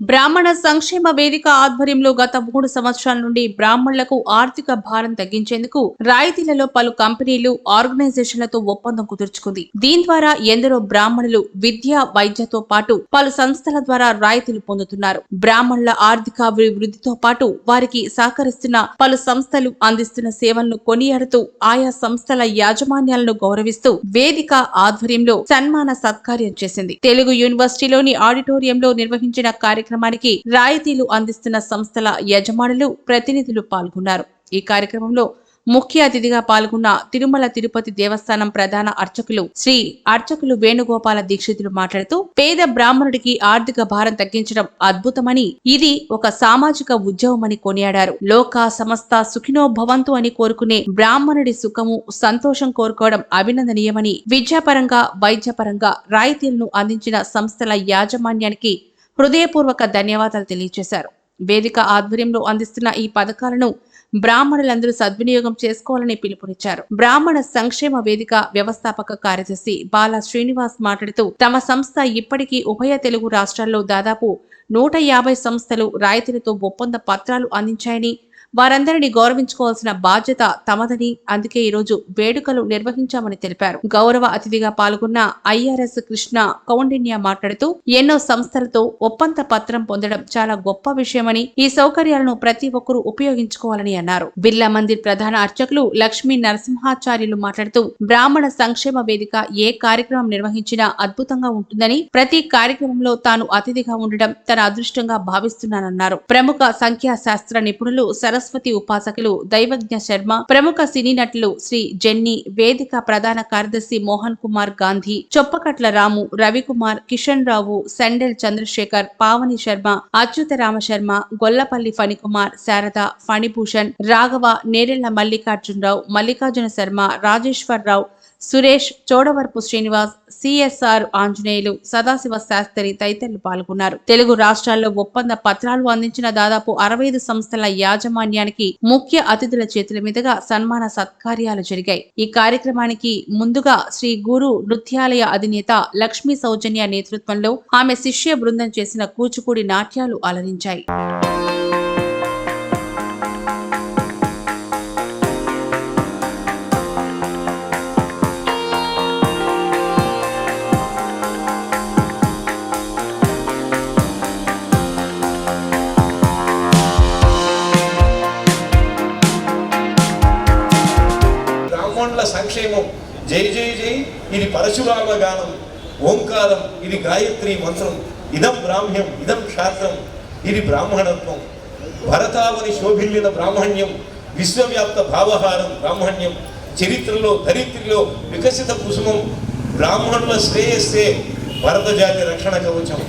బ్రాహ్మణ సంక్షేమ వేదిక ఆధ్వర్యంలో గత మూడు సంవత్సరాల నుండి బ్రాహ్మణులకు ఆర్థిక భారం తగ్గించేందుకు రాయితీలలో పలు కంపెనీలు ఆర్గనైజేషన్లతో ఒప్పందం కుదుర్చుకుంది. దీని ద్వారా ఎందరో బ్రాహ్మణులు విద్య వైద్యతో పాటు పలు సంస్థల ద్వారా రాయితీలు పొందుతున్నారు. బ్రాహ్మణుల ఆర్థికాభివృద్ధితో పాటు వారికి సహకరిస్తున్న పలు సంస్థలు అందిస్తున్న సేవలను కొనియాడుతూ ఆయా సంస్థల యాజమాన్యాలను గౌరవిస్తూ వేదిక ఆధ్వర్యంలో సన్మాన సత్కార్యం చేసింది. తెలుగు యూనివర్సిటీలోని ఆడిటోరియంలో నిర్వహించిన కార్యక్రమానికి రాయితీలు అందిస్తున్న సంస్థల యజమానులు ప్రతినిధులు పాల్గొన్నారు. ఈ కార్యక్రమంలో ముఖ్య అతిథిగా పాల్గొన్న తిరుమల తిరుపతి దేవస్థానం ప్రధాన అర్చకులు శ్రీ అర్చకులు వేణుగోపాల దీక్షితులు మాట్లాడుతూ పేద బ్రాహ్మణుడికి ఆర్థిక భారం తగ్గించడం అద్భుతమని ఇది ఒక సామాజిక ఉద్యమమని కొనియాడారు. లోక సమస్త సుఖినో భవంతు అని కోరుకునే బ్రాహ్మణుడి సుఖము సంతోషం కోరుకోవడం అభినందనీయమని విద్యాపరంగా వైద్యపరంగా రాయితీలను అందించిన సంస్థల యాజమాన్యానికి హృదయపూర్వక ధన్యవాదాలు తెలియజేశారు. వేదిక ఆధ్వర్యంలో అందిస్తున్న ఈ పథకాలను బ్రాహ్మణులందరూ సద్వినియోగం చేసుకోవాలని పిలుపునిచ్చారు. బ్రాహ్మణ సంక్షేమ వేదిక వ్యవస్థాపక కార్యదర్శి బాల శ్రీనివాస్ మాట్లాడుతూ తమ సంస్థ ఇప్పటికీ ఉభయ తెలుగు రాష్ట్రాల్లో దాదాపు నూట యాభై సంస్థలు రాయితీలతో ఒప్పంద పత్రాలు అందించాయని వారందరినీ గౌరవించుకోవాల్సిన బాధ్యత తమదని అందుకే ఈ రోజు వేడుకలు నిర్వహించామని తెలిపారు. గౌరవ అతిథిగా పాల్గొన్న ఐఆర్ఎస్ కృష్ణ కౌండిన్య మాట్లాడుతూ ఎన్నో సంస్థలతో ఒప్పంద పత్రం పొందడం చాలా గొప్ప విషయమని ఈ సౌకర్యాలను ప్రతి ఒక్కరూ ఉపయోగించుకోవాలని అన్నారు. బిర్లా మందిర్ ప్రధాన అర్చకులు లక్ష్మీ నరసింహాచార్యులు మాట్లాడుతూ బ్రాహ్మణ సంక్షేమ వేదిక ఏ కార్యక్రమం నిర్వహించినా అద్భుతంగా ఉంటుందని ప్రతి కార్యక్రమంలో తాను అతిథిగా ఉండడం తన అదృష్టంగా భావిస్తున్నానన్నారు. ప్రముఖ సంఖ్యా శాస్త్ర నిపుణులు సరస్వతి సరస్వతి ఉపాసకులు దైవజ్ఞ శర్మ ప్రముఖ సినీ నటులు శ్రీ జెన్నీ వేదిక ప్రధాన కార్యదర్శి మోహన్ కుమార్ గాంధీ చొప్పకట్ల రాము రవికుమార్ కిషన్ రావు సండెల్ చంద్రశేఖర్ పావని శర్మ అచ్యుత రామ శర్మ గొల్లపల్లి ఫణికుమార్ శారద ఫణిభూషణ్ రాఘవ నేరెళ్ళ మల్లికార్జునరావు మల్లికార్జున శర్మ రాజేశ్వర్ రావు సురేష్ చోడవరపు శ్రీనివాస్ సిఎస్ఆర్ ఆంజనేయులు సదాశివ శాస్త్రి తదితరులు పాల్గొన్నారు. తెలుగు రాష్ట్రాల్లో ఒప్పంద పత్రాలు అందించిన దాదాపు అరవై ఐదు సంస్థల యాజమాన్యానికి ముఖ్య అతిథుల చేతుల మీదుగా సన్మాన సత్కార్యాలు జరిగాయి. ఈ కార్యక్రమానికి ముందుగా శ్రీ గురు నృత్యాలయ అధినేత లక్ష్మీ సౌజన్య నేతృత్వంలో ఆమె శిష్య బృందం చేసిన కూచిపూడి నాట్యాలు అలరించాయి. గానం ఓంకారం ఇది గాయత్రి మంత్రం ఇదం బ్రాహ్మ్యం ఇదం క్షాత్రం ఇది బ్రాహ్మణత్వం. భరతావని శోభిల్లిన బ్రాహ్మణ్యం విశ్వవ్యాప్త భావహారం బ్రాహ్మణ్యం చరిత్రలో ధరిత్రిలో వికసిత కుసుమం బ్రాహ్మణుల శ్రేయస్సే భరత జాతి రక్షణ కవచం.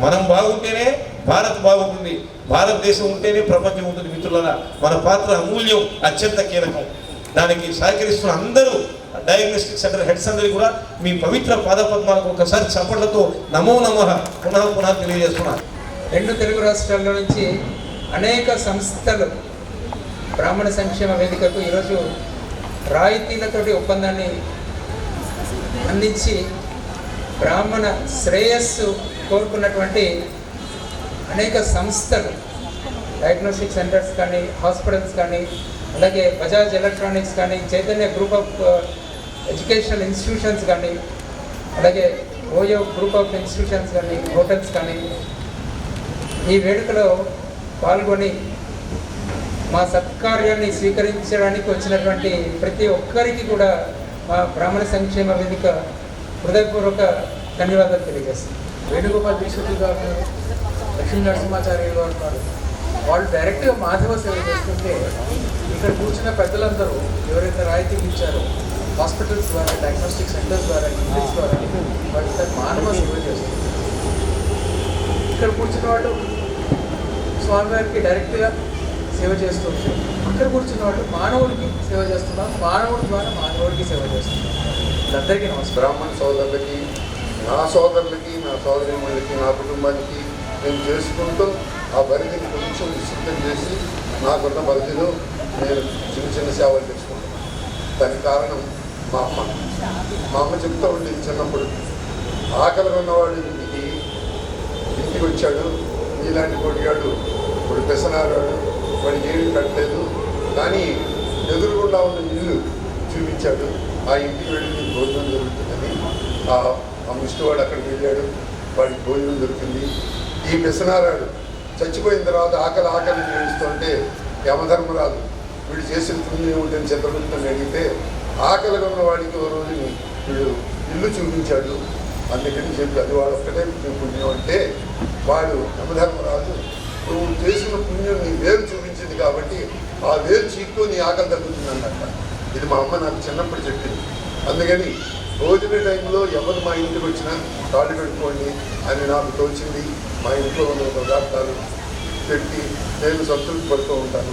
మనం బాగుంటేనే భారత్ బాగుంటుంది భారతదేశం ఉంటేనే ప్రపంచం ఉంటుంది మిత్రులరా. మన పాత్ర అమూల్యం అత్యంత కీలకం. దానికి సహకరిస్తున్న అందరూ డయాగ్నోస్టిక్ సెంటర్ హెడ్స్ అందరికీ కూడా మీ పవిత్ర పాదపద్మాలకు ఒకసారి చప్పట్లతో నమో నమ. పునః పునః తెలియజేస్తున్నారు రెండు తెలుగు రాష్ట్రాల నుంచి అనేక సంస్థలు బ్రాహ్మణ సంక్షేమ వేదికకు ఈరోజు రాయితీలతోటి ఒప్పందాన్ని అందించి బ్రాహ్మణ శ్రేయస్సు కోరుకున్నటువంటి అనేక సంస్థలు డయాగ్నోస్టిక్ సెంటర్స్ కానీ హాస్పిటల్స్ కానీ అలాగే బజాజ్ ఎలక్ట్రానిక్స్ కానీ Chaitanya group of educational institutions కానీ అలాగే ఓయో గ్రూప్ ఆఫ్ ఇన్స్టిట్యూషన్స్ కానీ హోటల్స్ కానీ ఈ వేడుకలో పాల్గొని మా సత్కార్యాన్ని స్వీకరించడానికి వచ్చినటువంటి ప్రతి ఒక్కరికి కూడా మా బ్రాహ్మణ సంక్షేమ వేదిక హృదయపూర్వక ధన్యవాదాలు తెలియజేస్తుంది వేణుగోపాల్ దీక్షితులు గారు లక్ష్మీ నరసింహాచార్యులు గారు వాళ్ళు డైరెక్ట్గా మాధవ సేవ చేస్తుంటే ఇక్కడ కూర్చున్న పెద్దలందరూ ఎవరైతే రాయితీలు ఇచ్చారో హాస్పిటల్స్ ద్వారా డయాగ్నోస్టిక్ సెంటర్స్ ద్వారా క్లినిక్స్ ద్వారా వాళ్ళు ఇక్కడ మానవ సేవ చేస్తారు ఇక్కడ కూర్చున్న వాళ్ళు స్వామివారికి డైరెక్ట్గా సేవ చేస్తుంది అక్కడ కూర్చున్న వాళ్ళు మానవుడికి సేవ చేస్తున్నారు మానవుడి ద్వారా మానవుడికి సేవ చేస్తున్నారు. అందరికీ నమస్కారం. బ్రాహ్మణ సోదరులకి నా సోదరులకి నా సోదరిమణులకి నా కుటుంబానికి నేను చేసుకుంటూ ఆ పరిధిని కొంచెం విస్తృతం చేసి నాకున్న పరిధిలో నేను చిన్న చిన్న సేవలు తెచ్చుకుంటున్నాను దానికి కారణం మా అమ్మ. మా అమ్మ చెప్తూ ఉండేది చిన్నప్పుడు ఆకలి ఉన్నవాడు ఇంటికి ఇంటికి వచ్చాడు నీలాంటి కొడిగాడు ఇప్పుడు పెసనారాడు వాడికి ఏమి కట్టలేదు కానీ ఎదురుగుండా ఉన్న ఇల్లు చూపించాడు. ఆ ఇంటికి వెళ్ళి నీకు భోజనం దొరుకుతుందని ఆ ఆ ముష్టివాడు అక్కడికి వెళ్ళాడు వాడికి భోజనం దొరికింది. ఈ పెసనారాడు చచ్చిపోయిన తర్వాత ఆకలి ఆకలి ఏడుస్తుంటే యమధర్మరాజు వీడు చేసిన పుణ్యం ఏమిటని చిత్రగుప్తుని అడిగితే ఆకలిగా ఉన్న వాడికి ఓ రోజు వీడు ఇల్లు చూపించాడు. అందుకని చెప్పి అది వాడు ఒక్కటే పుణ్యం అంటే వాడు యమధర్మరాజు నువ్వు చేసిన పుణ్యం నీ వేలు చూపించింది కాబట్టి ఆ వేలు చీక్కు నీ ఆకలి తగ్గుతుందన్నట్ట. ఇది మా అమ్మ నాకు చిన్నప్పుడు చెప్పింది. అందుకని భోజన టైంలో ఎవరు మా ఇంటికి వచ్చినా కాళ్ళు పెట్టుకోండి అని నాకు తోచింది మా ఇంట్లో ఉన్న పదార్థాలు పెట్టి నేను సంతృప్తి పడుతూ ఉంటాను.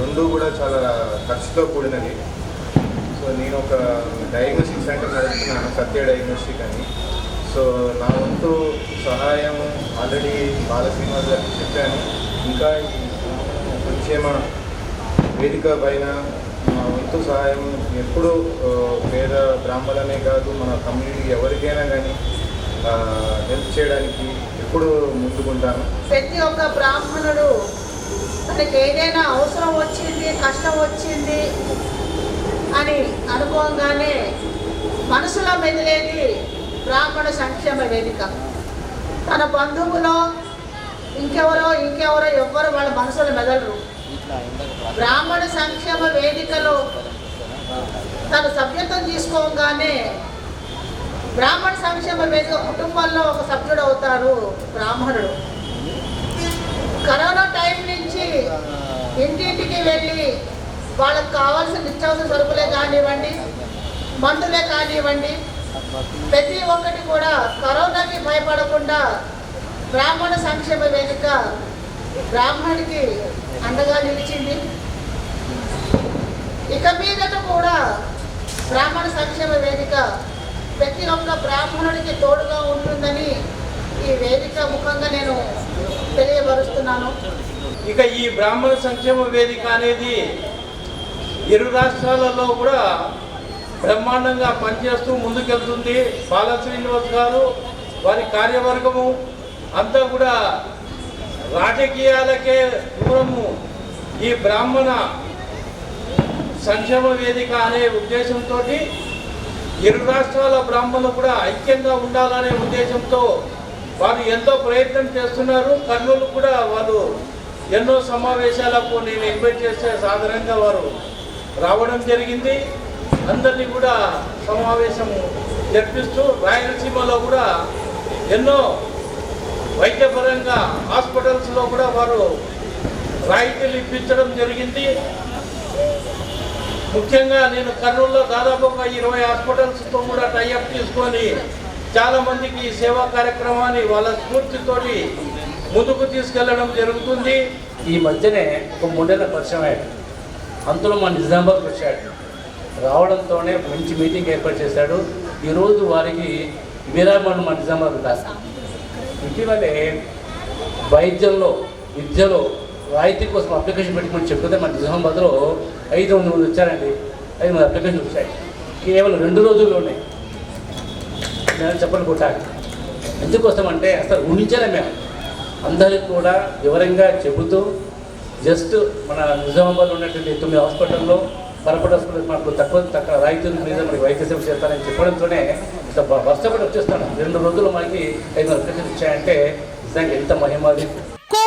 రెండు కూడా చాలా ఖర్చుతో కూడినది సో నేను ఒక డయాగ్నోస్టిక్ సెంటర్ నడుపుతున్నాను సత్య డయాగ్నోస్టిక్ అని. సో నా వంతు సహాయం ఆల్రెడీ బాలశ్రీనివాస్ గారికి చెప్పాను. ఇంకా ఈ సంక్షేమ వేదిక పైన మా వంతు సహాయం ఎప్పుడు పేద బ్రాహ్మణులనే కాదు మన కమ్యూనిటీ ఎవరికైనా కానీ హెల్ప్ చేయడానికి ఎప్పుడు ముందుకుంటాను. ప్రతి ఒక్క బ్రాహ్మణుడు తనకి ఏదైనా అవసరం వచ్చింది కష్టం వచ్చింది అని అనుకోగానే మనసులో మెదిలేది బ్రాహ్మణ సంక్షేమ వేదిక. తన బంధువులో ఇంకెవరో ఇంకెవరో ఎవ్వరు వాళ్ళ మనసులో మెదలరు. బ్రాహ్మణ సంక్షేమ వేదికలో తన సభ్యత్వం తీసుకోగానే బ్రాహ్మణ సంక్షేమ వేదిక కుటుంబంలో ఒక సభ్యుడు అవుతారు బ్రాహ్మణుడు. కరోనా టైం నుంచి ఇంటింటికి వెళ్ళి వాళ్ళకి కావాల్సిన నిత్యావసర సరుకులే కానివ్వండి మందులే కానివ్వండి ప్రతి ఒక్కటి కూడా కరోనాకి భయపడకుండా బ్రాహ్మణ సంక్షేమ వేదిక బ్రాహ్మణుడికి అండగా నిలిచింది. ఇక మీదట కూడా బ్రాహ్మణ సంక్షేమ వేదిక ప్రతి ఒక్క బ్రాహ్మణుడికి తోడుగా ఉంటుందని ఈ వేదిక ముఖంగా నేను తెలియపరుస్తున్నాను. ఇక ఈ బ్రాహ్మణ సంక్షేమ వేదిక అనేది ఇరు రాష్ట్రాలలో కూడా బ్రహ్మాండంగా పనిచేస్తూ ముందుకెళ్తుంది. బాల శ్రీనివాస్ గారు వారి కార్యవర్గము అంతా కూడా రాజకీయాలకే దూరము. ఈ బ్రాహ్మణ సంక్షేమ వేదిక అనే ఉద్దేశంతో ఇరు రాష్ట్రాల బ్రాహ్మణులు కూడా ఐక్యంగా ఉండాలనే ఉద్దేశంతో వారు ఎంతో ప్రయత్నం చేస్తున్నారు. కర్నూలు కూడా వారు ఎన్నో సమావేశాలకు నేను ఇన్వైట్ చేస్తే సాధారణంగా వారు రావడం జరిగింది. అందరినీ కూడా సమావేశం జరిపిస్తూ రాయలసీమలో కూడా ఎన్నో వైద్యపరంగా హాస్పిటల్స్లో కూడా వారు రాయితీలు ఇప్పించడం జరిగింది. ముఖ్యంగా నేను కర్నూలులో దాదాపు ఒక ఇరవై హాస్పిటల్స్తో కూడా టైఅప్ తీసుకొని చాలా మందికి ఈ సేవా కార్యక్రమాన్ని వాళ్ళ స్ఫూర్తితోటి ముందుకు తీసుకెళ్ళడం జరుగుతుంది. ఈ మధ్యనే ఒక మూడేళ్ళ పరిచయం అయ్యాడు. అంతలో మా నిజామాబాద్కి వచ్చాడు. రావడంతోనే మంచి మీటింగ్ ఏర్పాటు చేశాడు. ఈరోజు వారికి విరామణ మా నిజామాబాద్ రాసి ఇటీవలే వైద్యంలో విద్యలో రాయితీ కోసం అప్లికేషన్ పెట్టుకుని చెప్తే మా నిజామాబాద్లో ఐదు వందల మంది వచ్చారండి. ఐదు వందల అప్లికేషన్ వచ్చాయి. కేవలం రెండు రోజుల్లోనే నేను చెప్పని కొట్టాలి ఎందుకోసమంటే అసలు ఊహించలే మేము. అందరికి కూడా వివరంగా చెబుతూ జస్ట్ మన నిజామాబాద్ ఉన్నటువంటి తొమ్మిది హాస్పిటల్లో పరపటి హాస్పిటల్ మనకు తక్కువ తక్కువ రాయితీ మీద మనకి వైద్య సేవ చేస్తారని చెప్పడంతోనే ఇంత వర్షపడి వచ్చేస్తాను. రెండు రోజులు మనకి ఐదు వందల ఇచ్చాయంటే నిజంగా ఎంత మహిమది.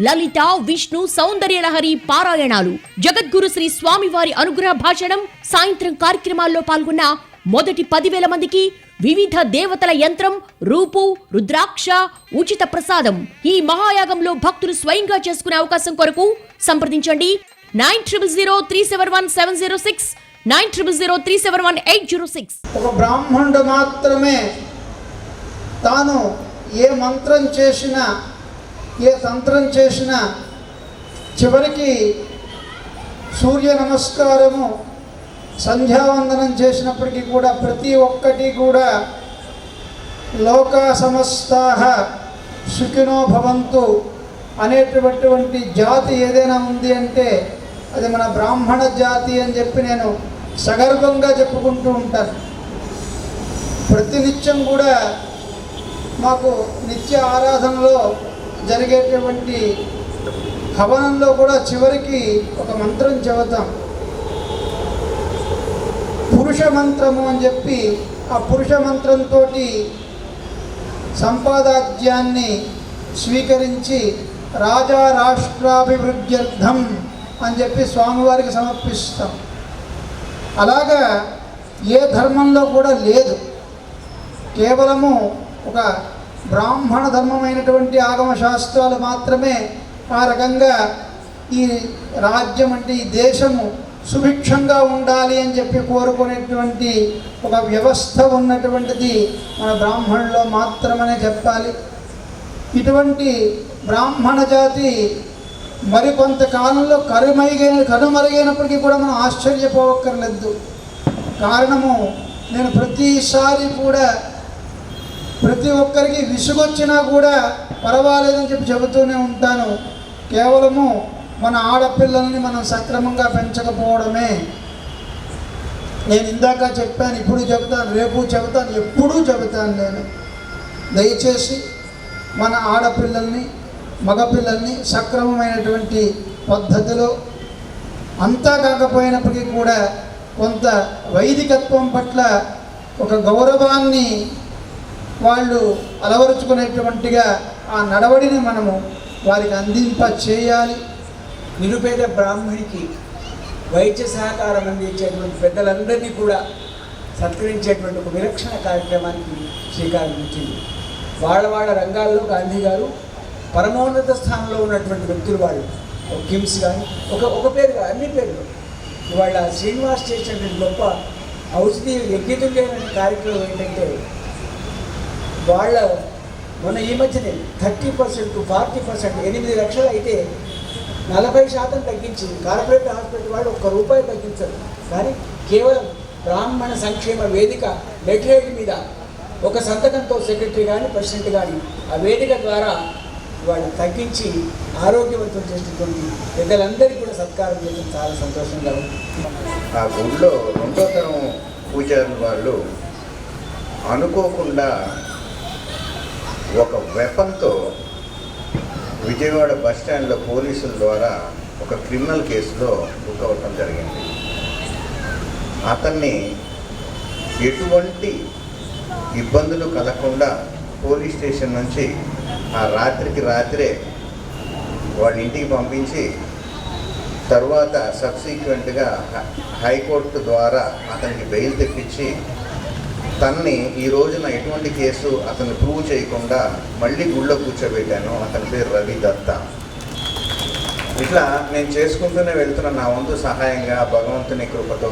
లలిత విష్ణు సౌందర్య లహరి పారాయణాలు. జగద్గురు శ్రీ స్వామివారి అనుగ్రహ భాషణం సాయంత్రం కార్యక్రమాల్లో పాల్గొన్న మొదటి పదివేల మందికి వివిధ దేవతల యంత్రం రూపు రుద్రాక్ష ఉచిత ప్రసాదం. ఈ మహాయాగంలో భక్తులు స్వయంగా చేసుకునే అవకాశం కొరకు సంప్రదించండి. Nine triple zero three seven one seven zero six nine triple zero three seven one eight zero six. ఒక బ్రాహ్మణుడు మాత్రమే తాను ఏ మంత్రం చేసినా ఏ తంత్రం చేసినా చివరికి సూర్య నమస్కారము సంధ్యావందనం చేసినప్పటికీ కూడా ప్రతి ఒక్కటి కూడా లోక సమస్తా సుఖినో భవంతు అనేటటువంటి జాతి ఏదైనా ఉంది అంటే అది మన బ్రాహ్మణ జాతి అని చెప్పి నేను సగర్వంగా చెప్పుకుంటూ ఉంటాను. ప్రతినిత్యం కూడా మాకు నిత్య ఆరాధనలో జరిగేటువంటి హవనంలో కూడా చివరికి ఒక మంత్రం చెబుతాం. పురుష మంత్రము అని చెప్పి ఆ పురుష మంత్రంతో సంపాదాజ్యాన్ని స్వీకరించి రాజా రాష్ట్రాభివృద్ధ్యర్థం అని చెప్పి స్వామివారికి సమర్పిస్తాం. అలాగా ఏ ధర్మంలో కూడా లేదు. కేవలము ఒక బ్రాహ్మణ ధర్మమైనటువంటి ఆగమ శాస్త్రాలు మాత్రమే ఆ రకంగా ఈ రాజ్యం అంటే ఈ దేశము సుభిక్షంగా ఉండాలి అని చెప్పి కోరుకునేటువంటి ఒక వ్యవస్థ ఉన్నటువంటిది మన బ్రాహ్మణుల్లో మాత్రమనే చెప్పాలి. ఇటువంటి బ్రాహ్మణ జాతి మరికొంతకాలంలో కరుమైగైన కనుమరుగైనప్పటికీ కూడా మనం ఆశ్చర్యపోవక్కర్లేదు. కారణము నేను ప్రతిసారి కూడా ప్రతి ఒక్కరికి విసుగొచ్చినా కూడా పర్వాలేదని చెప్పి చెబుతూనే ఉంటాను. కేవలము మన ఆడపిల్లల్ని మనం సక్రమంగా పెంచకపోవడమే. నేను ఇందాక చెప్పాను ఇప్పుడు చెబుతాను రేపు చెబుతాను ఎప్పుడూ చెబుతాను నేను. దయచేసి మన ఆడపిల్లల్ని మగపిల్లల్ని సక్రమమైనటువంటి పద్ధతిలో అంతా కాకపోయినప్పటికీ కూడా కొంత వైదికత్వం పట్ల ఒక గౌరవాన్ని వాళ్ళు అలవరుచుకునేటువంటిగా ఆ నడవడిని మనము వారికి అందింప చేయాలి. నిరుపేద బ్రాహ్మణికి వైద్య సహకారం అందించేటువంటి పెద్దలందరినీ కూడా సత్కరించేటువంటి ఒక విలక్షణ కార్యక్రమానికి శ్రీకారం ఇచ్చింది వాళ్ళ వాళ్ళ రంగాల్లో గాంధీ గారు పరమోన్నత స్థానంలో ఉన్నటువంటి వ్యక్తులు వాళ్ళు. ఒక కిమ్స్ కానీ ఒక ఒక పేరు అన్ని పేర్లు. ఇవాళ శ్రీనివాస్ చేసినటువంటి గొప్ప ఔషధి యజ్ఞతుల్యమైన కార్యక్రమం ఏంటంటే వాళ్ళ మొన్న ఈ మధ్యనే థర్టీ పర్సెంట్ ఫార్టీ పర్సెంట్ ఎనిమిది లక్షలు అయితే నలభై శాతం తగ్గించి కార్పొరేట్ హాస్పిటల్ వాళ్ళు ఒక్క రూపాయి తగ్గించరు. కానీ కేవలం బ్రాహ్మణ సంక్షేమ వేదిక లెటరేట్ మీద ఒక సంతకంతో సెక్రటరీ కానీ ప్రెసిడెంట్ కానీ ఆ వేదిక ద్వారా వాళ్ళు తగ్గించి ఆరోగ్యవంతం చేసినటువంటి పెద్దలందరికీ కూడా సత్కారం చేయడం చాలా సంతోషంగా ఉంది. ఆ గుడిలో రెండో తరం పూజారులు వాళ్ళు అనుకోకుండా ఒక వెపన్తో విజయవాడ బస్ స్టాండ్లో పోలీసుల ద్వారా ఒక క్రిమినల్ కేసులో బుక్ అవ్వటం జరిగింది. అతన్ని ఎటువంటి ఇబ్బందులు కలగకుండా పోలీస్ స్టేషన్ నుంచి ఆ రాత్రికి రాత్రే వాడి ఇంటికి పంపించి తర్వాత సబ్సిక్వెంట్గా హైకోర్టు ద్వారా అతనికి బెయిల్ తెప్పించి తనని ఈ రోజున ఎటువంటి కేసు అతను ప్రూవ్ చేయకుండా మళ్ళీ గుళ్ళో కూర్చోబెట్టాను అతని పేరు రవి దత్త. ఇట్లా నేను చేసుకుంటూనే వెళ్తున్న నా వంతు సహాయంగా భగవంతుని కృపతో.